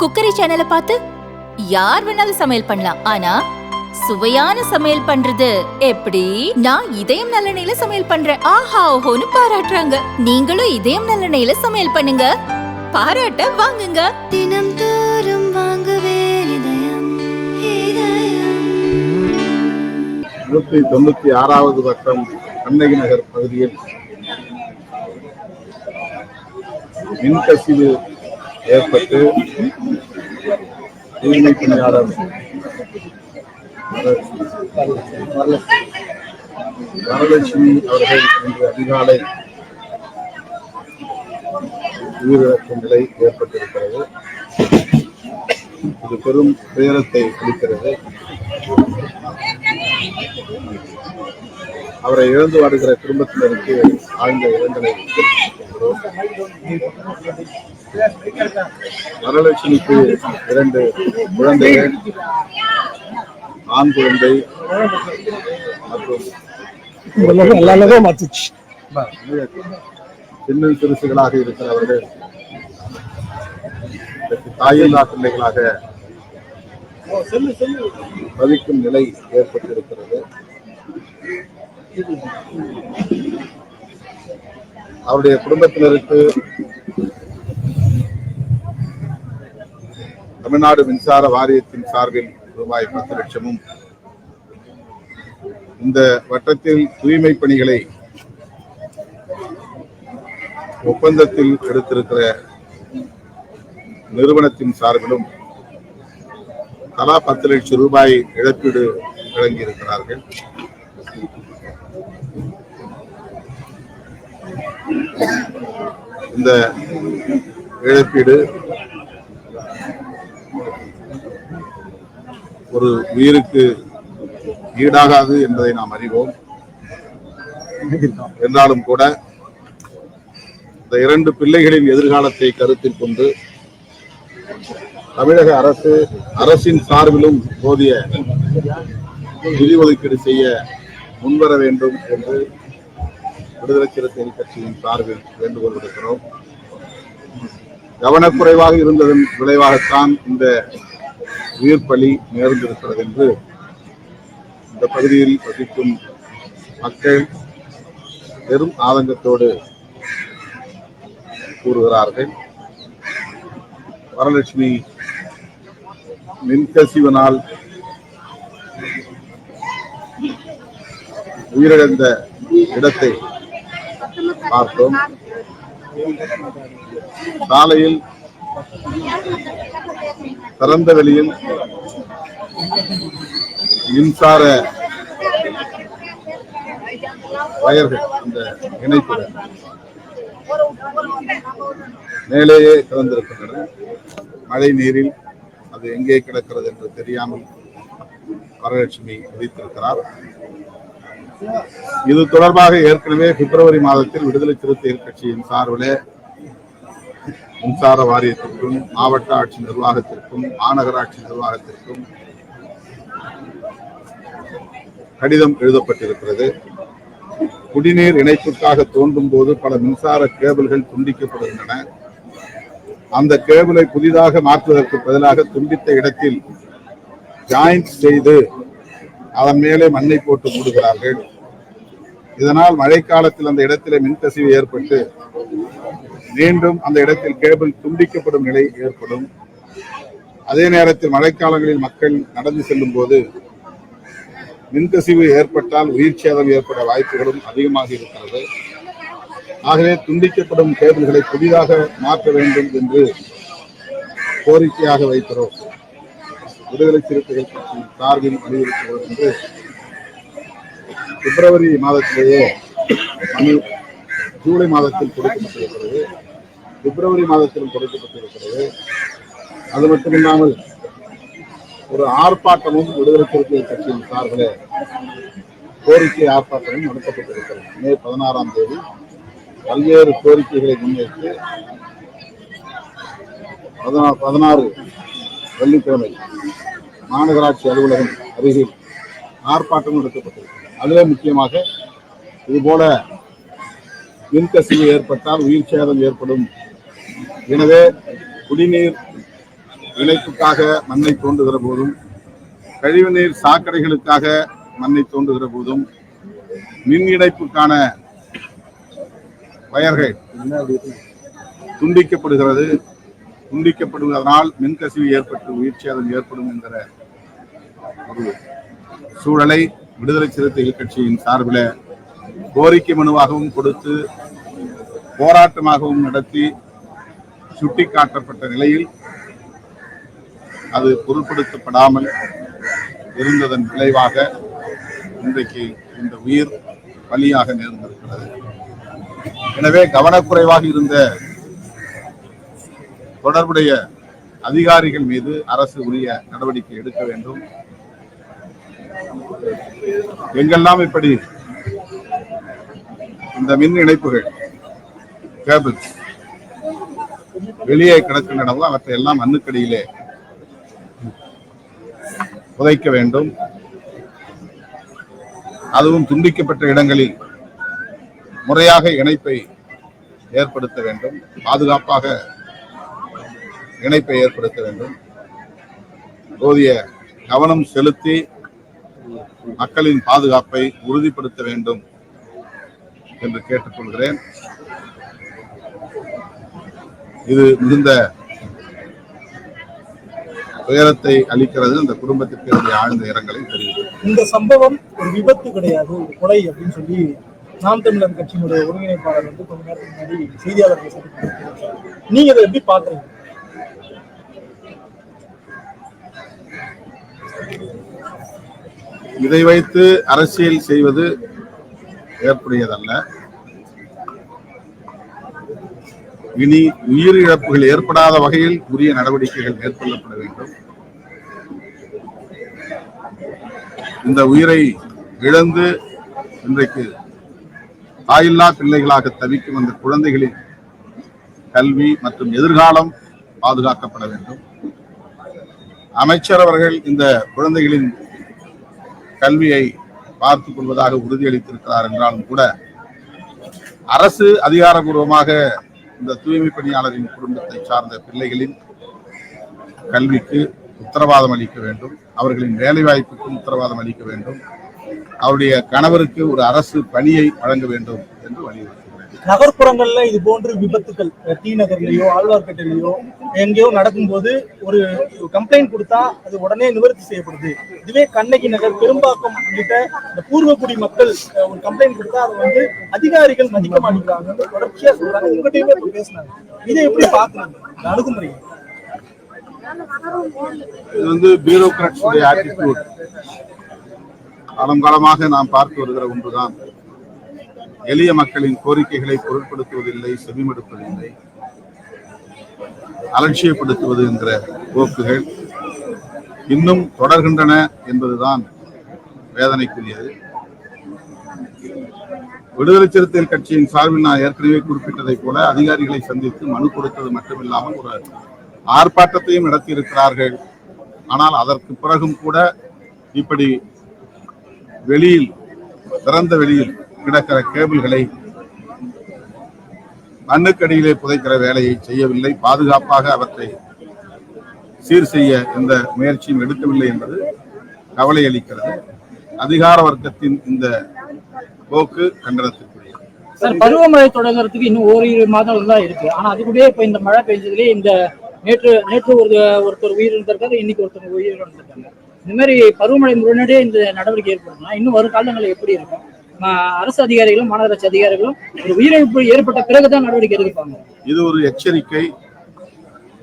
Cookery சேனலை பார்த்து யார் வேணாலும் சமையல் பண்ணலாம். ஆனா சுவையான சமையல் பண்றது எப்படி? நான் இதயம் நல்லெண்ணெயில சமையல் பண்றேன். ஆஹா ஓஹோன்னு பாராட்டுறாங்க. நீங்களும் இதயம் நல்லெண்ணெயில சமையல் பண்ணுங்க. பாராட்ட வாங்குங்க. தினம் தோறும் வாங்குவே இதயம் இதயம் நூற்றி தொண்ணூத்தி ஆறாவது வட்டம் கண்ணகி நகர் பகுதியில் மின்கசிவு ஏற்பட்டு தூய்மை பணியாளர் வரலட்சுமி அவர்கள் இன்று அதிகாலை உயிரிழக்கும் நிலை ஏற்பட்டிருக்கிறது. இது பெரும் துயரத்தை குறிக்கிறது அவரை இழந்து வாடுகிற குடும்பத்தினருக்கு ஆழ்ந்த இரங்கலை தெரிவித்துக் வரலட்சுமிக்கு இரண்டு குழந்தைகள் ஆண் குழந்தை மற்றும் சின்ன சிறுசுகளாக இருக்கிறவர்கள் தாயில்லா பிள்ளைகளாக தவிக்கும் நிலை ஏற்பட்டிருக்கிறது. அவருடைய குடும்பத்தினருக்கு தமிழ்நாடு மின்சார வாரியத்தின் சார்பில் ரூபாய் பத்து லட்சமும். இந்த வட்டத்தில் தூய்மை பணிகளை ஒப்பந்தத்தில் எடுத்திருக்கிற நிறுவனத்தின் சார்பிலும் தலா பத்து லட்சம் ரூபாய் இழப்பீடு வழங்கியிருக்கிறார்கள். இந்த இழப்பீடு ஒரு உயிருக்கு ஈடாகாது என்பதை நாம் அறிவோம். என்றாலும் கூட இந்த இரண்டு பிள்ளைகளின் எதிர்காலத்தை கருத்தில் கொண்டு தமிழக அரசு அரசின் சார்பிலும் போதிய நிதி ஒதுக்கீடு செய்ய முன்வர வேண்டும் என்று விடுதலை சிறுத்தைகள் கட்சியின் சார்பில் வேண்டுகோள் விடுக்கிறோம் கவனக்குறைவாக இருந்ததன் விளைவாகத்தான் இந்த உயிர் பலி நேர்ந்திருக்கிறது என்று இந்த பகுதியில் வசிக்கும் மக்கள் பெரும் ஆதங்கத்தோடு கூறுகிறார்கள். வரலட்சுமி மின்கசிவனால் உயிரிழந்த இடத்தை பார்த்தோம் சாலையில் திறந்த வெளியில் மின்சார வயர்கள் அந்த இணைப்பு மேலேயே திறந்திருக்கின்றன மழை நீரில் அது எங்கே கிடக்கிறது என்று தெரியாமல் வரலட்சுமி விதித்திருக்கிறார் இது தொடர்பாக ஏற்கனவே பிப்ரவரி மாதத்தில் விடுதலை சிறுத்தைகள் கட்சியின் சார்பில் மின்சார வாரியத்திற்கும் மாவட்ட ஆட்சி நிர்வாகத்திற்கும் மாநகராட்சி நிர்வாகத்திற்கும் கடிதம் எழுதப்பட்டிருக்கிறது. குடிநீர் இணைப்புக்காக தோன்றும் போது பல மின்சார கேபிள்கள் துண்டிக்கப்படுகின்றன. அந்த கேபிளை புதிதாக மாற்றுவதற்கு பதிலாக துண்டித்த இடத்தில் ஜாயிண்ட் செய்து அதன் மேலே மண்ணை போட்டு மூடுகிறார்கள். இதனால் மழைக்காலத்தில் அந்த இடத்திலே மின்கசிவு ஏற்பட்டு மீண்டும் அந்த இடத்தில் கேபிள் துண்டிக்கப்படும் நிலை ஏற்படும். அதே நேரத்தில் மழைக்காலங்களில் மக்கள் நடந்து செல்லும் போது மின்கசிவு ஏற்பட்டால் உயிர் சேதம் ஏற்பட வாய்ப்புகளும் அதிகமாக இருக்கிறது. ஆகவே துண்டிக்கப்படும் கேபிள்களை புதிதாக மாற்ற வேண்டும் என்று கோரிக்கையாக வைக்கிறோம். விடுதலை சிறுத்தைகள் கட்சி சார்பில் வலியுறுத்துகிறோம் என்று பிப்ரவரி மாதத்திலேயே மனு ஜூலை மாதத்தில் கொடுக்கப்பட்டிருக்கிறது. பிப்ரவரி மாதத்திலும் கொடுக்கப்பட்டிருக்கிறது. அது மட்டுமில்லாமல் ஒரு ஆர்ப்பாட்டமும் விடுதலை சிறுத்தைகள் கட்சியின் சார்பில் கோரிக்கை ஆர்ப்பாட்டமும் நடத்தப்பட்டிருக்கிறது. மே பதினாறாம் தேதி பல்வேறு கோரிக்கைகளை முன்வைத்து பதினா- பதினாறு வெள்ளிக்கிழமை மாநகராட்சி அலுவலகம் அருகில் ஆர்ப்பாட்டம் நடத்தப்பட்டிருக்கிறது. அதிலே முக்கியமாக இதுபோல மின்கசிவு ஏற்பட்டால் உயிர் சேதம் ஏற்படும். எனவே குடிநீர் இணைப்புக்காக மண்ணை தோண்டுகிற போதும் கழிவுநீர் சாக்கடைகளுக்காக மண்ணை தோண்டுகிற போதும் மின் இணைப்புக்கான வயர்கள் துண்டிக்கப்படுகிறது. துண்டிக்கப்படுவதனால் மின்கசிவு ஏற்பட்டு உயிர் சேதம் ஏற்படும் என்கிற ஒரு சூழலை விடுதலை சிறுத்தைகள் கட்சியின் சார்பில் கோரிக்கை மனுவாகவும் கொடுத்து போராட்டமாகவும் நடத்தி சுட்டிக்காட்டப்பட்ட நிலையில் அது பொருட்படுத்தப்படாமல் இருந்ததன் விளைவாக இன்றைக்கு இந்த உயிர் பலியாக நேர்ந்திருக்கிறது. எனவே கவனக்குறைவாக இருந்த தொடர்புடைய அதிகாரிகள் மீது அரசு உரிய நடவடிக்கை எடுக்க வேண்டும். எங்கெல்லாம் இப்படி இந்த மின் இணைப்புகள் கேபிள்ஸ் வெளியே கிடக்கின்றனவோ அவற்றை எல்லாம் மண்ணுக்கடியிலே புதைக்க வேண்டும். அதுவும் துண்டிக்கப்பட்ட இடங்களில் முறையாக இணைப்பை ஏற்படுத்த வேண்டும். பாதுகாப்பாக இணைப்பை ஏற்படுத்த வேண்டும். போதிய கவனம் செலுத்தி மக்களின் பாதுகாப்பை உறுதிப்படுத்த வேண்டும் என்று கேட்டுக்கொள்கிறேன். இது மிகுந்த துயரத்தை அளிக்கிறது. அந்த குடும்பத்திற்கு என்னுடைய ஆழ்ந்த இரங்கலை தெரிவிக்கிறேன். இந்த சம்பவம் ஒரு விபத்து கிடையாது ஒரு கொலை அப்படின்னு சொல்லி நாம் தமிழர் கட்சியினுடைய ஒருங்கிணைப்பாளர் வந்து கொஞ்ச நேரத்துக்கு முன்னாடி செய்தியாளர்கள் நீங்க இதை எப்படி பாக்குறீங்க இதை வைத்து அரசியல் செய்வது ஏற்புடையதல்ல. இனி உயிரிழப்புகள் ஏற்படாத வகையில் உரிய நடவடிக்கைகள் மேற்கொள்ளப்பட வேண்டும். இந்த உயிரை இழந்து இன்றைக்கு தாயில்லா பிள்ளைகளாக தவிக்கும் அந்த குழந்தைகளின் கல்வி மற்றும் எதிர்காலம் பாதுகாக்கப்பட வேண்டும். அமைச்சர் அவர்கள் இந்த குழந்தைகளின் கல்வியை பார்த்துக் கொள்வதாக உறுதியளித்திருக்கிறார் என்றாலும் கூட அரசு அதிகாரபூர்வமாக இந்த தூய்மை பணியாளரின் குடும்பத்தை சார்ந்த பிள்ளைகளின் கல்விக்கு உத்தரவாதம் அளிக்க வேண்டும். அவர்களின் வேலை வாய்ப்புக்கும் உத்தரவாதம் அளிக்க வேண்டும். அவருடைய கணவருக்கு ஒரு அரசு பணியை வழங்க வேண்டும் என்று வலியுறுத்தி நகர்ப்புறங்கள்ல இது போன்ற விபத்துக்கள் டி நகர்லயோ ஆழ்வார்பேட்டையிலயோ எங்கேயோ நடக்கும்போது ஒரு கம்ப்ளைண்ட் கொடுத்தா அது உடனே நிவர்த்தி செய்யப்படுது. இதுவே கண்ணகி நகர் பெரும்பாக்கம் உள்ளிட்ட இந்த பூர்வக்குடி மக்கள் ஒரு கம்ப்ளைண்ட் கொடுத்தா அதை வந்து அதிகாரிகள் மதிக்க மாட்டேங்கிறாங்க தொடர்ச்சியா சொல்றாங்க. உங்ககிட்டயுமே இப்ப பேசினாங்க. இதை எப்படி பாக்குறாங்க இந்த அணுகுமுறை இது வந்து பியூரோக்ராட்ஸுடைய ஆட்டிடியூட் காலம் காலமாக நாம் பார்த்து வருகிற ஒன்றுதான். எளிய மக்களின் கோரிக்கைகளை பொருட்படுத்துவதில்லை செவிமடுப்பதில்லை. அலட்சியப்படுத்துவது என்ற போக்குகள் இன்னும் தொடர்கின்றன என்பதுதான் வேதனைக்குரியது. விடுதலை சிறுத்தைகள் கட்சியின் சார்பில் நான் ஏற்கனவே குறிப்பிட்டதைப் போல அதிகாரிகளை சந்தித்து மனு கொடுத்தது மட்டுமில்லாமல் ஒரு ஆர்ப்பாட்டத்தையும் நடத்தியிருக்கிறார்கள். ஆனால் அதற்கு பிறகும் கூட இப்படி வெளியில் திறந்த வெளியில் கிடக்கிற கேபிள்களை மண்ணுக்கடியிலே புதைக்கிற வேலையை செய்யவில்லை. பாதுகாப்பாக அவற்றை சீர் செய்ய எந்த முயற்சியும் எடுக்கவில்லை என்பது கவலை அளிக்கிறது. அதிகார வர்க்கத்தின் இந்த போக்கு கண்டனத்திற்குரிய. சார் பருவமழை தொடங்குறதுக்கு இன்னும் ஓரிரு மாதங்கள் தான் இருக்கு. ஆனா அதுக்குள்ளே இப்ப இந்த மழை பெஞ்சதுலயே இந்த நேற்று நேற்று ஒரு ஒருத்தர் உயிரிழந்திருக்காரு இன்னைக்கு ஒருத்தர் உயிரிழந்திருக்காங்க இந்த மாதிரி பருவமழை முன்னாடியே இந்த நடவடிக்கை ஏற்படுத்தினா இன்னும் வரும் காலங்களில் எப்படி இருக்கும்? அரசு அதிகாரிகளும் மாநகராட்சி அதிகாரிகளும் ஒரு உயிரிழப்பு ஏற்பட்ட பிறகுதான் நடவடிக்கை எடுப்பாங்க இது ஒரு எச்சரிக்கை.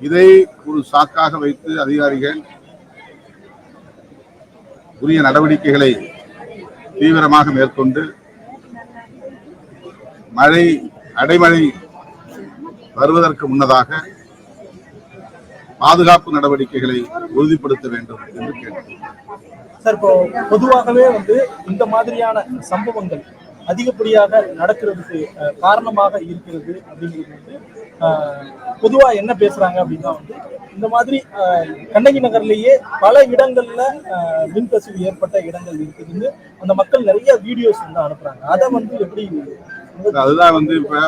இதை ஒரு சாக்காக வைத்து அதிகாரிகள் உரிய நடவடிக்கைகளை தீவிரமாக மேற்கொண்டு மழை அடைமழை வருவதற்கு முன்னதாக பாதுகாப்பு நடவடிக்கைகளை உறுதிப்படுத்த வேண்டும் என்று கேட்டுக்கொள்கிறேன். சார் இப்போ பொதுவாகவே வந்து இந்த மாதிரியான சம்பவங்கள் அதிகப்படியாக நடக்கிறதுக்கு காரணமாக இருக்கிறது அப்படிங்கிறது வந்து பொதுவா என்ன பேசுறாங்க அப்படின்னா வந்து இந்த மாதிரி கண்ணகி நகர்லயே பல இடங்கள்ல மின்கசிவு ஏற்பட்ட இடங்கள் இருக்குதுன்னு அந்த மக்கள் நிறைய வீடியோஸ் வந்து அனுப்புறாங்க. அதை வந்து எப்படி அதுதான் வந்து இப்ப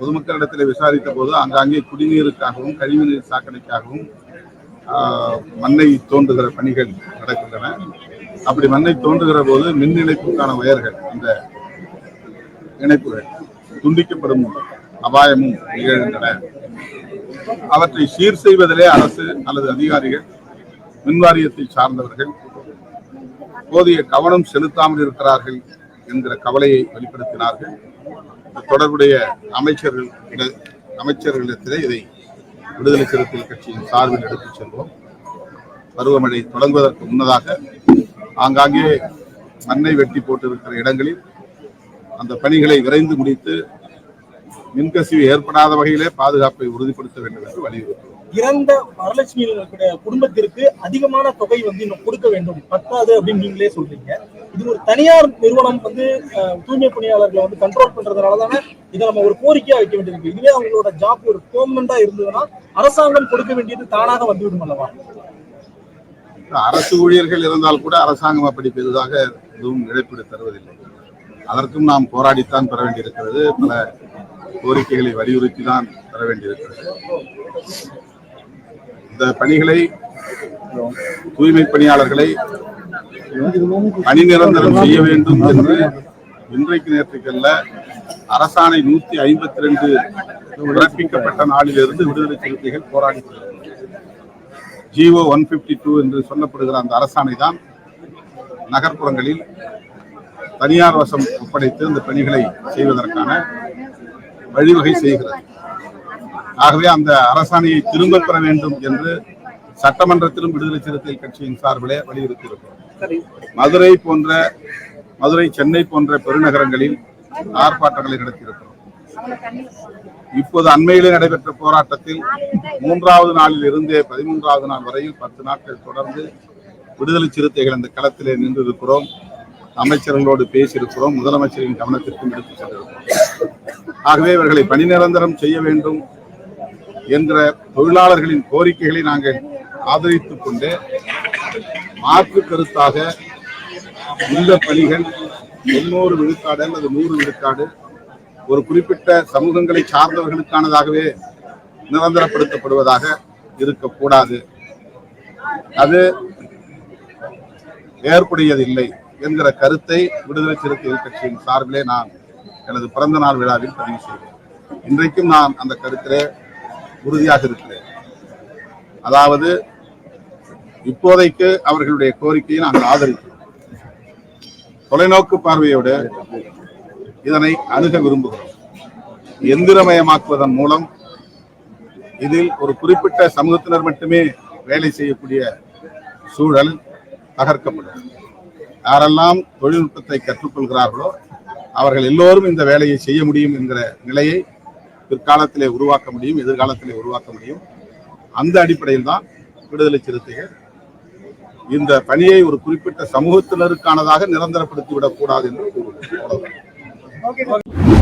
பொதுமக்களிடத்தில் விசாரித்த போது ஆங்காங்கே குடிநீருக்காகவும் கழிவுநீர் சாக்கடைக்காகவும் மண்ணை தோன்றுகிற பணிகள் நடக்கின்றன. அப்படி மண்ணை தோன்றுகிற போது மின் இணைப்புக்கான உயர்கள் அந்த இணைப்புகள் துண்டிக்கப்படும் அபாயமும் நிகழ்கின்றன. அவற்றை சீர் செய்வதிலே அரசு அல்லது அதிகாரிகள் மின்வாரியத்தை சார்ந்தவர்கள் போதிய கவனம் செலுத்தாமல் இருக்கிறார்கள் என்கிற கவலையை வெளிப்படுத்தினார்கள். தொடர்புடைய அமைச்சர்கள் அமைச்சர்களிடத்திலே இதை விடுதலை சிறுத்தைகள் கட்சியின் சார்பில் எடுத்துச் செல்வோம். பருவமழை தொடங்குவதற்கு முன்னதாக ஆங்காங்கே மண்ணை வெட்டி போட்டிருக்கிற இடங்களில் அந்த பணிகளை விரைந்து முடித்து மின்கசிவு ஏற்படாத வகையிலே பாதுகாப்பை உறுதிப்படுத்த வேண்டும் என்று வலியுறுத்துவோம் இறந்த வரலட்சுமி குடும்பத்திற்கு அதிகமான தொகை வந்து இன்னும் கொடுக்க வேண்டும். பத்தாது அப்படின்னு நீங்களே சொல்றீங்க. இது ஒரு தனியார் நிறுவனம் வந்து தூய்மை பணியாளர்களை வந்து கண்ட்ரோல் பண்றதுனால தானே இதை நம்ம ஒரு கோரிக்கையா வைக்க வேண்டியிருக்கு. இதுவே அவங்களோட ஜாப் ஒரு பெர்மனண்டா இருந்ததுன்னா அரசாங்கம் கொடுக்க வேண்டியது தானாக வந்துவிடும் அல்லவா? அரசு ஊழியர்கள் இருந்தால் கூட அரசாங்கம் அப்படி பெரிதாக எதுவும் இழப்பீடு தருவதில்லை. அதற்கும் நாம் போராடித்தான் பெற வேண்டியிருக்கிறது. பல கோரிக்கைகளை வலியுறுத்தி தான் பெற வேண்டியிருக்கிறது. இந்த பணிகளை தூய்மை பணியாளர்களை பணி நிரந்தரம் செய்ய வேண்டும் என்று இன்றைக்கு நேற்றுக்கல்ல அரசாணை நூத்தி ஐம்பத்தி ரெண்டு பிறப்பிக்கப்பட்ட நாளிலிருந்து விடுதலை சிறுத்தைகள் போராடி ஜிஓ ஒன் பிப்டி டூ என்று சொல்லப்படுகிற அந்த அரசாணை தான் நகர்ப்புறங்களில் தனியார் வசம் ஒப்படைத்து அந்த பணிகளை செய்வதற்கான வழிவகை செய்கிறது. ஆகவே அந்த அரசாணையை திரும்ப பெற வேண்டும் என்று சட்டமன்றத்திலும் விடுதலை சிறுத்தை கட்சியின் சார்பிலே வலியுறுத்தியிருக்கிறோம். மதுரை போன்ற மதுரை சென்னை போன்ற பெருநகரங்களில் ஆர்ப்பாட்டங்களை நடத்தியிருக்கிறோம். இப்போது அண்மையிலே நடைபெற்ற போராட்டத்தில் மூன்றாவது நாளில் இருந்தே பதிமூன்றாவது நாள் வரையில் பத்து நாட்கள் தொடர்ந்து விடுதலை சிறுத்தைகள் அந்த களத்திலே நின்றிருக்கிறோம். அமைச்சர்களோடு பேசியிருக்கிறோம். முதலமைச்சரின் கவனத்திற்கும் எடுத்துச் சென்றிருக்கிறோம். ஆகவே இவர்களை பணி நிரந்தரம் செய்ய வேண்டும் என்ற தொழிலாளர்களின் கோரிக்கைகளை நாங்கள் ஆதரித்துக் கொண்டு மாற்று கருத்தாக இந்த பணிகள் தொண்ணூறு விழுக்காடு அல்லது நூறு விழுக்காடு ஒரு குறிப்பிட்ட சமூகங்களை சார்ந்தவர்களுக்கானதாகவே நிரந்தரப்படுத்தப்படுவதாக இருக்கக்கூடாது. அது ஏற்புடையதில்லை என்கிற கருத்தை விடுதலை சிறுத்தைகள் கட்சியின் சார்பிலே நான் எனது பிறந்த நாள் விழாவில் பதிவு செய்தேன். இன்றைக்கும் நான் அந்த கருத்திலே உறுதியாக இருக்கிறேன். அதாவது இப்போதைக்கு அவர்களுடைய கோரிக்கையை நாங்கள் ஆதரிக்கிறோம். தொலைநோக்கு பார்வையோடு இதனை அணுக விரும்புகிறோம். எந்திரமயமாக்குவதன் மூலம் இதில் ஒரு குறிப்பிட்ட சமூகத்தினர் மட்டுமே வேலை செய்யக்கூடிய சூழல் தகர்க்கப்படும் யாரெல்லாம் தொழில்நுட்பத்தை கற்றுக்கொள்கிறார்களோ அவர்கள் எல்லோரும் இந்த வேலையை செய்ய முடியும் என்கிற நிலையை பிற்காலத்திலே உருவாக்க முடியும் எதிர்காலத்திலே உருவாக்க முடியும். அந்த அடிப்படையில் தான் விடுதலை சிறுத்தைகள் இந்த பணியை ஒரு குறிப்பிட்ட சமூகத்தினருக்கானதாக நிரந்தரப்படுத்தி விடக்கூடாது என்று கூறுகிறேன்.